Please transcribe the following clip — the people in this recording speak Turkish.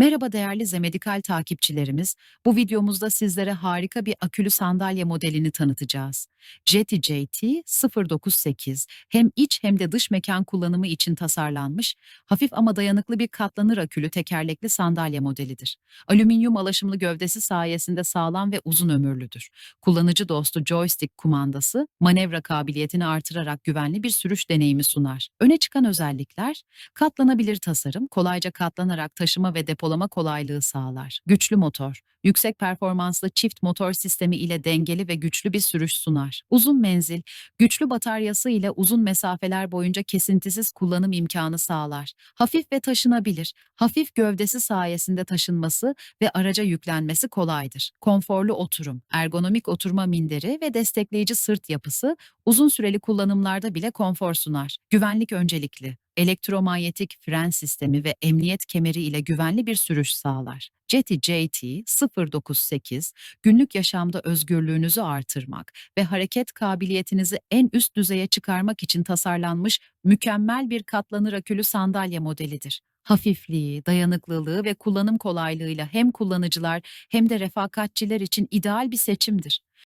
Merhaba değerli Zemedikal takipçilerimiz. Bu videomuzda sizlere harika bir akülü sandalye modelini tanıtacağız. Jeti JT 098 hem iç hem de dış mekan kullanımı için tasarlanmış, hafif ama dayanıklı bir katlanır akülü tekerlekli sandalye modelidir. Alüminyum alaşımlı gövdesi sayesinde sağlam ve uzun ömürlüdür. Kullanıcı dostu joystick kumandası, manevra kabiliyetini artırarak güvenli bir sürüş deneyimi sunar. Öne çıkan özellikler, Katlanabilir tasarım, kolayca katlanarak taşıma ve depolama kolaylığı sağlar. Güçlü motor, yüksek performanslı çift motor sistemi ile dengeli ve güçlü bir sürüş sunar. Uzun menzil, güçlü bataryası ile uzun mesafeler boyunca kesintisiz kullanım imkanı sağlar. Hafif ve taşınabilir, hafif gövdesi sayesinde taşınması ve araca yüklenmesi kolaydır. Konforlu oturum, ergonomik oturma minderi ve destekleyici sırt yapısı uzun süreli kullanımlarda bile konfor sunar. Güvenlik öncelikli elektromanyetik fren sistemi ve emniyet kemeri ile güvenli bir sürüş sağlar. Jeti JT 098 günlük yaşamda özgürlüğünüzü artırmak ve hareket kabiliyetinizi en üst düzeye çıkarmak için tasarlanmış mükemmel bir katlanır akülü sandalye modelidir. Hafifliği, dayanıklılığı ve kullanım kolaylığıyla hem kullanıcılar hem de refakatçiler için ideal bir seçimdir.